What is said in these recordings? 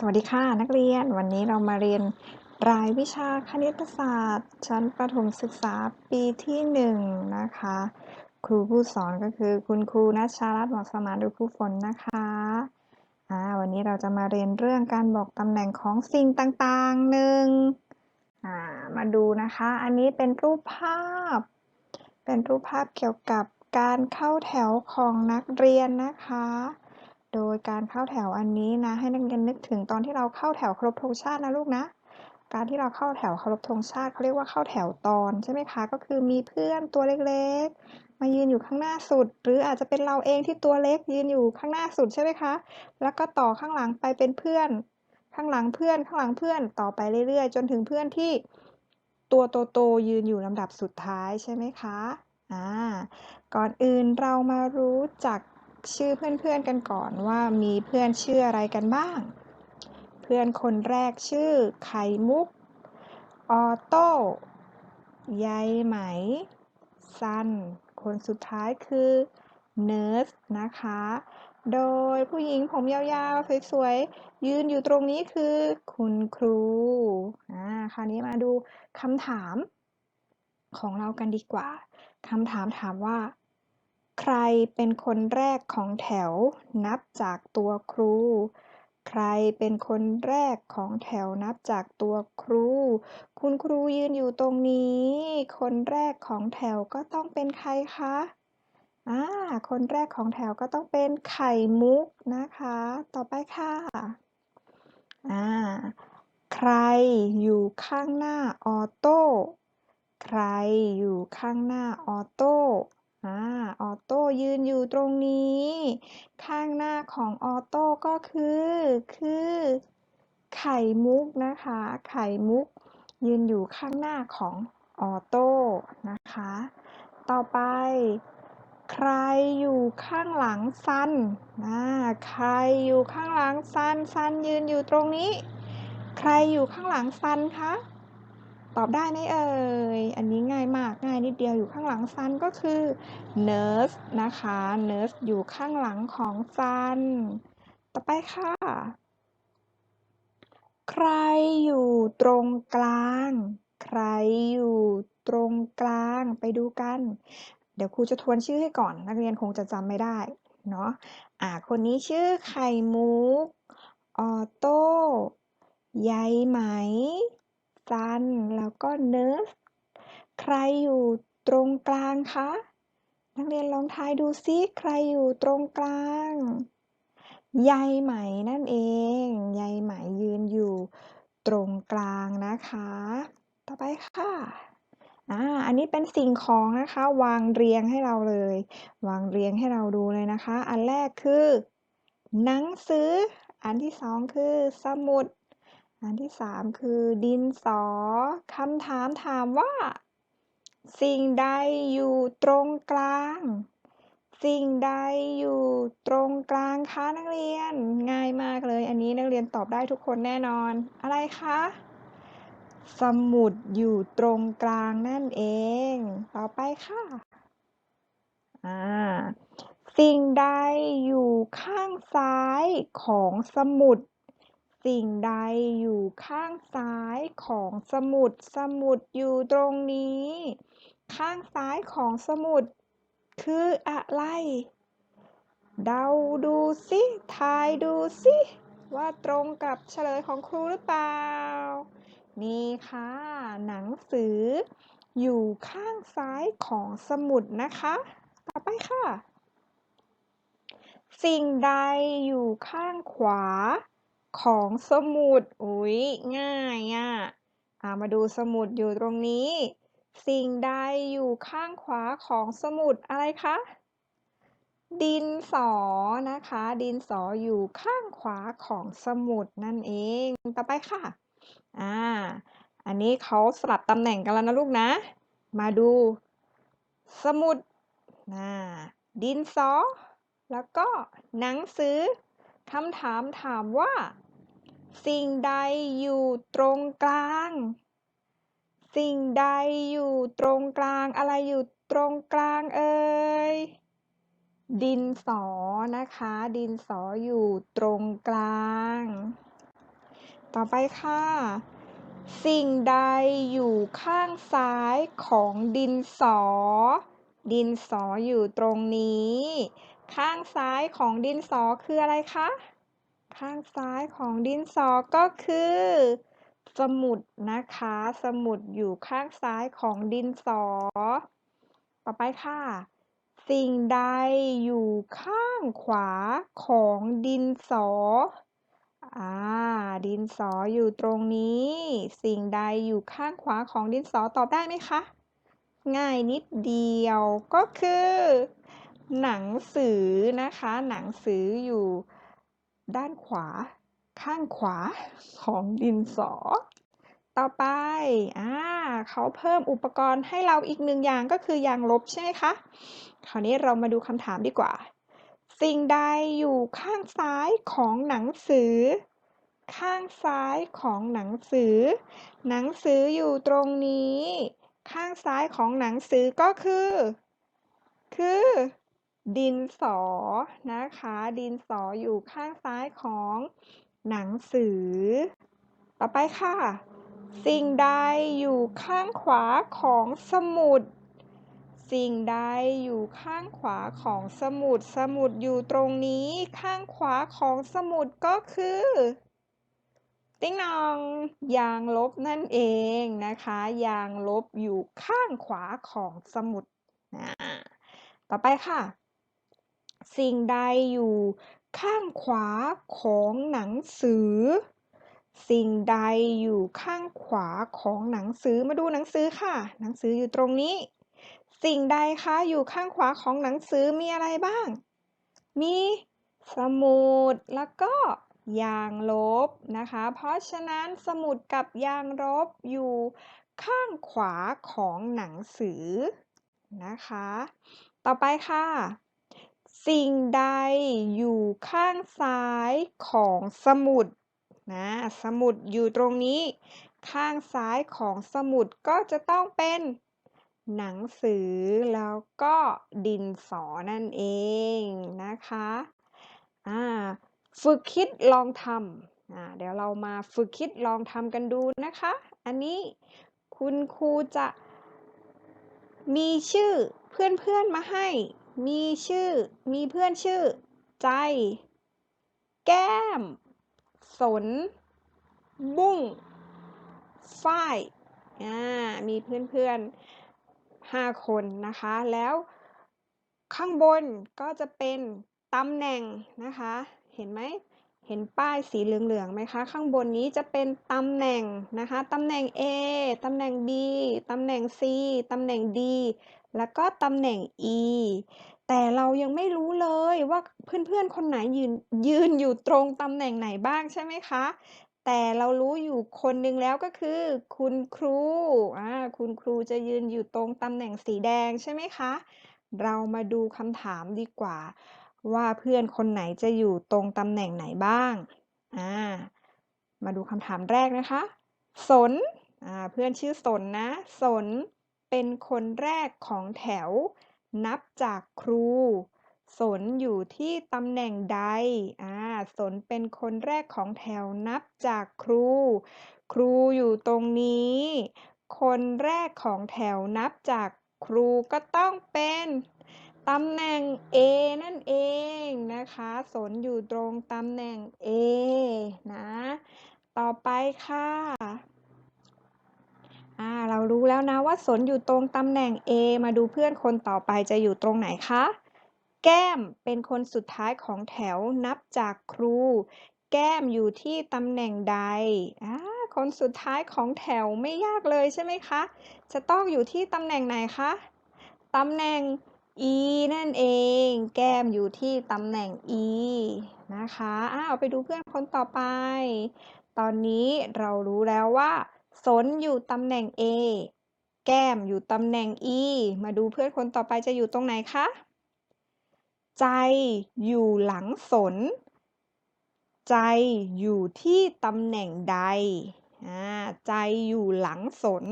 สวัสดีค่ะนักเรียนวันนี้เรามาเรียนรายวิชาคณิตศาสตร์ ชั้นประถมศึกษาปีที่หนึ่งนะคะ ครูผู้สอนก็คือคุณครูนัชชารัตน์หมอกสมานหรือครูฝนนะคะอ่าวันนี้เราจะมาเรียนเรื่องการบอกตำแหน่งของสิ่งต่างๆหนึ่งอ่ามาดูนะคะ อันนี้เป็นรูปภาพ เป็นรูปภาพเกี่ยวกับการเข้าแถวของนักเรียนนะคะ โดยการเข้าแถวอันนี้นะ ให้นักเรียนนึกถึงตอนที่เราเข้าแถวครพธงชาตินะลูกนะ การที่เราเข้าแถวเคารพธงชาติเขาเรียกว่าเข้าแถวตอนใช่ไหมคะ ก็คือมีเพื่อนตัวเล็กๆ มายืนอยู่ข้างหน้าสุด หรืออาจจะเป็นเราเองที่ตัวเล็กยืนอยู่ข้างหน้าสุดใช่ไหมคะ แล้วก็ต่อข้างหลังไปเป็นเพื่อน ข้างหลังเพื่อนข้างหลังเพื่อนต่อไปเรื่อยๆ จนถึงเพื่อนที่ตัวโตๆยืนอยู่ลำดับสุดท้ายใช่ไหมคะอ่าก่อนอื่นเรามารู้จัก ชื่อเพื่อนๆกันก่อนว่ามีเพื่อนชื่ออะไรกันบ้าง เพื่อนคนแรกชื่อไข่มุก ออโต้ใยไหม ซัน คนสุดท้ายคือเนิร์สนะคะ โดยผู้หญิงผมยาวๆ สวยๆ ยืนอยู่ตรงนี้คือคุณครู อ่า คราวนี้มาดูคำถามของเรากันดีกว่า คำถามถามว่า ใครเป็นคนแรกของแถว นับจากตัวครู ใครเป็นคนแรกของแถวนับจากตัวครู คุณครูยืนอยู่ตรงนี้ คนแรกของแถวก็ต้องเป็นใครคะอ่าคนแรกของแถวก็ต้องเป็นไข่มุกนะคะ ต่อไปค่ะอ่าใครอยู่ข้างหน้าออโต้ ใครอยู่ข้างหน้าออโต้ อ่าออโต้ยืนอยู่ตรงนี้ ข้างหน้าของออโต้ก็คือ คือ ไข่มุกนะคะ ไข่มุก ยืนอยู่ข้างหน้าของออโต้นะคะ ต่อไป ใครอยู่ข้างหลังซันอ่าใครอยู่ข้างหลังซันซันยืนอยู่ตรงนี้ ใครอยู่ข้างหลังซันคะ ตอบได้ไหมเอ่ย อันนี้ง่ายมากง่ายนิดเดียวอยู่ข้างหลังซันก็คือ nurse นะคะ nurse อยู่ข้างหลังของซัน ต่อไปค่ะ ใครอยู่ตรงกลาง ใครอยู่ตรงกลางไปดูกัน เดี๋ยวครูจะทวนชื่อให้ก่อน นักเรียนคงจะจำไม่ได้เนาะ อ่า คนนี้ชื่อไข่มุก ออโต้ใยไหม ซันแล้วก็เนิร์สใครอยู่ตรงกลางคะ นักเรียนลองทายดูซิใครอยู่ตรงกลางใยไหมนั่นเองใยไหมยืนอยู่ตรงกลางนะคะ ต่อไปค่ะอ่าอันนี้เป็นสิ่งของนะคะ วางเรียงให้เราเลย วางเรียงให้เราดูเลยนะคะ อันแรกคือ หนังสือ อันที่สองคือ สมุด อันที่สามคือดินสอคำถามถามว่า สิ่งใดอยู่ตรงกลาง สิ่งใดอยู่ตรงกลางคะนักเรียน ง่ายมากเลย อันนี้นักเรียนตอบได้ทุกคนแน่นอน อะไรคะ สมุดอยู่ตรงกลางนั่นเอง ต่อไปค่ะอ่าสิ่งใดอยู่ข้างซ้ายของสมุด สิ่งใดอยู่ข้างซ้ายของสมุด สมุดอยู่ตรงนี้ ข้างซ้ายของสมุด คืออะไร เดาดูสิทายดูสิ ว่าตรงกับเฉลยของครูหรือเปล่า นี่ค่ะ หนังสือ อยู่ข้างซ้ายของสมุดนะคะ ต่อไปค่ะ สิ่งใดอยู่ข้างขวา ของสมุดอุ๊ยง่ายอะอ่ามาดูสมุดอยู่ตรงนี้ สิ่งใดอยู่ข้างขวาของสมุดอะไรคะ ดินสอนะคะ ดินสออยู่ข้างขวาของสมุดนั่นเอง ต่อไปค่ะ อ่า อันนี้เขาสลับตำแหน่งกันแล้วนะลูกนะ มาดู สมุดนะดินสอ แล้วก็หนังสือ คำถามถามว่า สิ่งใดอยู่ตรงกลาง สิ่งใดอยู่ตรงกลาง อะไรอยู่ตรงกลางเอ่ย ดินสอนะคะ ดินสออยู่ตรงกลาง ต่อไปค่ะ สิ่งใดอยู่ข้างซ้ายของดินสอ ดินสออยู่ตรงนี้ ข้างซ้ายของดินสอคืออะไรคะ ข้างซ้ายของดินสอก็คือ สมุดนะคะ สมุดอยู่ข้างซ้ายของดินสอ ต่อไปค่ะ สิ่งใดอยู่ข้างขวาของดินสอ อ่า ดินสออยู่ตรงนี้ สิ่งใดอยู่ข้างขวาของดินสอตอบได้ไหมคะ ง่ายนิดเดียวก็คือ หนังสือนะคะ หนังสืออยู่ด้านขวาข้างขวาของดินสอ ต่อไปอ่าเขาเพิ่มอุปกรณ์ให้เราอีกหนึ่งอย่างก็คือยางลบใช่ไหมคะ คราวนี้เรามาดูคำถามดีกว่า สิ่งใดอยู่ข้างซ้ายของหนังสือ ข้างซ้ายของหนังสือ หนังสืออยู่ตรงนี้ ข้างซ้ายของหนังสือก็คือ คือ ดินสอนะคะ ดินสออยู่ข้างซ้ายของหนังสือ ต่อไปค่ะ สิ่งใดอยู่ข้างขวาของสมุด สิ่งใดอยู่ข้างขวาของสมุด สมุดอยู่ตรงนี้ ข้างขวาของสมุดก็คือ ติ๊งนอง ยางลบนั่นเองนะคะ ยางลบอยู่ข้างขวาของสมุดนะต่อไปค่ะ สิ่งใดอยู่ข้างขวาของหนังสือ สิ่งใดอยู่ข้างขวาของหนังสือ มาดูหนังสือค่ะ หนังสืออยู่ตรงนี้ สิ่งใดคะอยู่ข้างขวาของหนังสือมีอะไรบ้าง มีสมุดแล้วก็ยางลบนะคะ เพราะฉะนั้นสมุดกับยางลบอยู่ข้างขวาของหนังสือนะคะ ต่อไปค่ะ สิ่งใดอยู่ข้างซ้ายของสมุดนะสมุดอยู่ตรงนี้ ข้างซ้ายของสมุดก็จะต้องเป็นหนังสือแล้วก็ดินสอนั่นเองนะคะอ่าฝึกคิดลองทำอ่าเดี๋ยวเรามาฝึกคิดลองทำกันดูนะคะ อันนี้คุณครูจะมีชื่อเพื่อนๆมาให้ มีชื่อ มีเพื่อนชื่อ ใจ แก้ม สน บุ้ง ฝ้ายอ่ามีเพื่อนๆห้าคนนะคะ แล้วข้างบนก็จะเป็นตำแหน่งนะคะ เห็นไหม เห็นป้ายสีเหลืองๆไหมคะ ข้างบนนี้จะเป็นตำแหน่งนะคะตำแหน่ง A ตำแหน่ง B ตำแหน่ง C ตำแหน่ง D แล้วก็ตำแหน่ง E แต่เรายังไม่รู้เลยว่าเพื่อนๆ คนไหนยืนยืนอยู่ตรงตำแหน่งไหนบ้างใช่ไหมคะ แต่เรารู้อยู่คนหนึ่งแล้วก็คือ คุณครูอ่าคุณครูจะยืนอยู่ตรงตำแหน่งสีแดงใช่ไหมคะ เรามาดูคำถามดีกว่า ว่าเพื่อนคนไหนจะอยู่ตรงตำแหน่งไหนบ้าง อ่า มาดูคำถามแรกนะคะ สน อ่า เพื่อนชื่อสนนะ สนเป็นคนแรกของแถว นับจากครู สนอยู่ที่ตำแหน่งใด อ่า สนเป็นคนแรกของแถวนับจากครู ครูอยู่ตรงนี้ คนแรกของแถวนับจากครูก็ต้องเป็น ตำแหน่ง A นั่นเองนะคะ สนอยู่ตรงตำแหน่ง A นะ ต่อไปค่ะอ่าเรารู้แล้วนะว่าสนอยู่ตรงตำแหน่ง A มาดูเพื่อนคนต่อไปจะอยู่ตรงไหนคะ แก้มเป็นคนสุดท้ายของแถวนับจากครู แก้มอยู่ที่ตำแหน่งใดอ่าคนสุดท้ายของแถวไม่ยากเลยใช่ไหมคะ จะต้องอยู่ที่ตำแหน่งไหนคะ ตำแหน่ง E นั่นเอง แก้มอยู่ที่ตำแหน่ง E นะคะอ้าวไปดูเพื่อนคนต่อไป ตอนนี้เรารู้แล้วว่า สนอยู่ตำแหน่ง A แก้มอยู่ตำแหน่ง E มาดูเพื่อนคนต่อไปจะอยู่ตรงไหนคะ ใจอยู่หลังสน ใจอยู่ที่ตำแหน่งใดอ่าใจอยู่หลังสน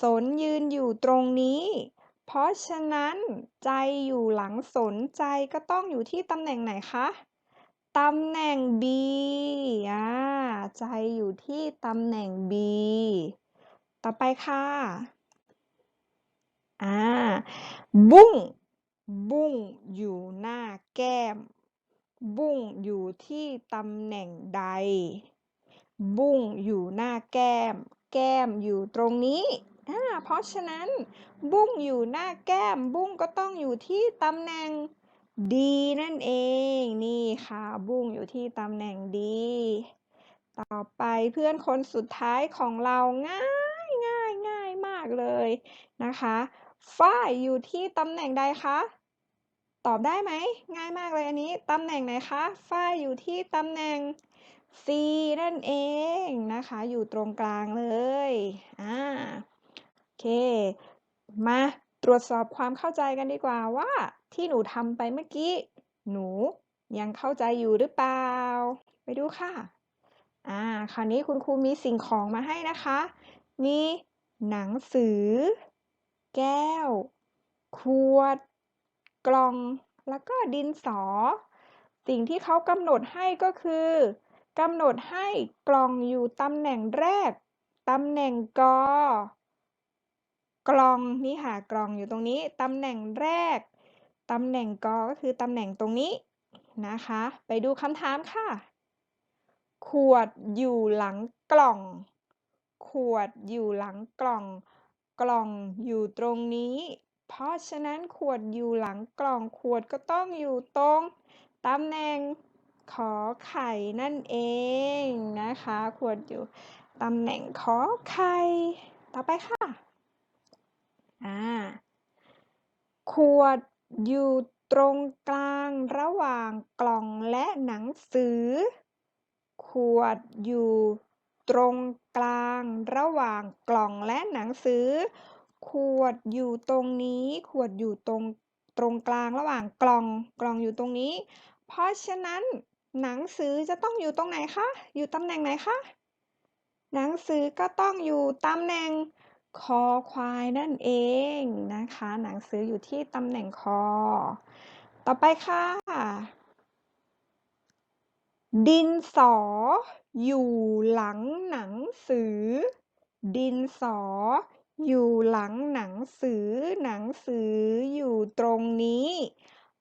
สนยืนอยู่ตรงนี้ เพราะฉะนั้นใจอยู่หลังสนใจก็ต้องอยู่ที่ตำแหน่งไหนคะ ตำแหน่ง B อ่าใจอยู่ที่ตำแหน่ง B ต่อไปค่ะอ่าบุ้ง บุ้งอยู่หน้าแก้ม บุ้งอยู่ที่ตำแหน่งใด บุ้งอยู่หน้าแก้ม แก้มอยู่ตรงนี้ อ่าเพราะฉะนั้น บุ้งอยู่หน้าแก้ม บุ้งก็ต้องอยู่ที่ตำแหน่ง D นั่นเอง นี่ค่ะ บุ้งอยู่ที่ตำแหน่ง D ต่อไปเพื่อนคนสุดท้ายของเราง่ายง่ายง่ายมากเลยนะคะฝ้ายอยู่ที่ตำแหน่งใดคะตอบได้ไหมง่ายมากเลยอันนี้ตำแหน่งไหนคะฝ้ายอยู่ที่ตำแหน่ง C นั่นเองนะคะ อยู่ตรงกลางเลยอ่า เค มาตรวจสอบความเข้าใจกันดีกว่าว่า ที่หนูทำไปเมื่อกี้ หนูยังเข้าใจอยู่หรือเปล่า ไปดูค่ะ อ่า คราวนี้คุณครูมีสิ่งของมาให้นะคะ มีหนังสือ แก้ว ขวด กล่อง แล้วก็ดินสอ สิ่งที่เขากำหนดให้ก็คือกำหนดให้กล่องอยู่ตำแหน่งแรก ตำแหน่งกอ กล่องนี่ค่ะกล่องอยู่ตรงนี้ตำแหน่งแรกตำแหน่งกอก็คือตำแหน่งตรงนี้นะคะ ไปดูคำถามค่ะ ขวดอยู่หลังกล่อง ขวดอยู่หลังกล่อง กล่องอยู่ตรงนี้ เพราะฉะนั้นขวดอยู่หลังกล่อง ขวดก็ต้องอยู่ตรงตำแหน่งขอไข่นั่นเองนะคะ ขวดอยู่ตำแหน่งขอไข่ต่อไปค่ะ อ่าขวดอยู่ตรงกลางระหว่างกล่องและหนังสือ ขวดอยู่ตรงกลางระหว่างกล่องและหนังสือ ขวดอยู่ตรงนี้ ขวดอยู่ตรงตรงกลางระหว่างกล่องกล่องอยู่ตรงนี้ เพราะฉะนั้นหนังสือจะต้องอยู่ตรงไหนคะ อยู่ตำแหน่งไหนคะ หนังสือก็ต้องอยู่ตำแหน่ง คอควายนั่นเองนะคะ หนังสืออยู่ที่ตำแหน่งคอ ต่อไปค่ะ ดินสอ อยู่หลังหนังสือ ดินสอ อยู่หลังหนังสือ หนังสืออยู่ตรงนี้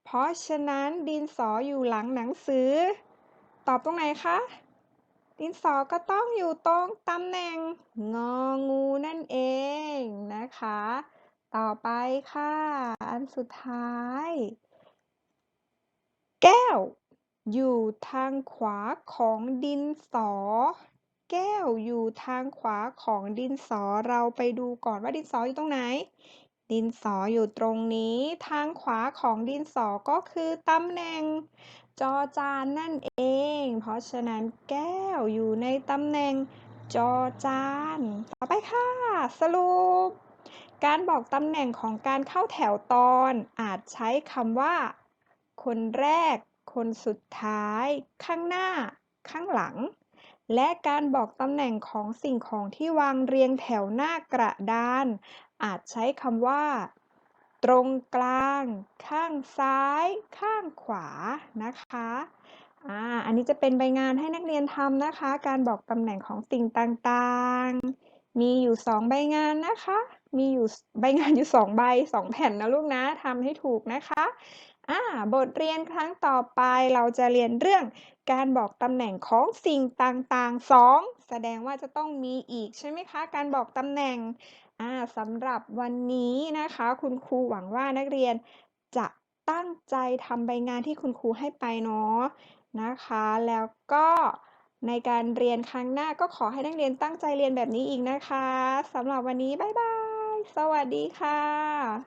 เพราะฉะนั้นดินสออยู่หลังหนังสือ ตอบตรงไหนคะ ดินสอก็ต้องอยู่ตรงตำแหน่งงองูนั่นเองนะคะ ต่อไปค่ะ อันสุดท้าย แก้ว อยู่ทางขวาของดินสอ แก้วอยู่ทางขวาของดินสอเราไปดูก่อนว่าดินสออยู่ตรงไหน ดินสออยู่ตรงนี้ ทางขวาของดินสอก็คือตำแหน่ง จอจานนั่นเอง เพราะฉะนั้นแก้วอยู่ในตำแหน่งจอจาน ต่อไปค่ะ สรุป การบอกตำแหน่งของการเข้าแถวตอนอาจใช้คำว่า คนแรก คนสุดท้าย ข้างหน้า ข้างหลัง และการบอกตำแหน่งของสิ่งของที่วางเรียงแถวหน้ากระดาน อาจใช้คำว่า ตรงกลาง ข้างซ้าย ข้างขวานะคะอ่าอันนี้จะเป็นใบงานให้นักเรียนทำนะคะ การบอกตำแหน่งของสิ่งต่างๆ มีอยู่สองใบงานนะคะ มีอยู่ใบงานอยู่สองใบสองแผ่นนะลูกนะทำให้ถูกนะคะอ่าบทเรียนครั้งต่อไปเราจะเรียนเรื่องการบอกตำแหน่งของสิ่งต่างๆสองแสดงว่าจะต้องมีอีกใช่ไหมคะ การบอกตำแหน่ง อ่าสำหรับวันนี้นะคะ คุณครูหวังว่านักเรียนจะตั้งใจทำใบงานที่คุณครูให้ไปเนาะนะคะ แล้วก็ในการเรียนครั้งหน้าก็ขอให้นักเรียนตั้งใจเรียนแบบนี้อีกนะคะสำหรับวันนี้ บ๊ายบาย สวัสดีค่ะ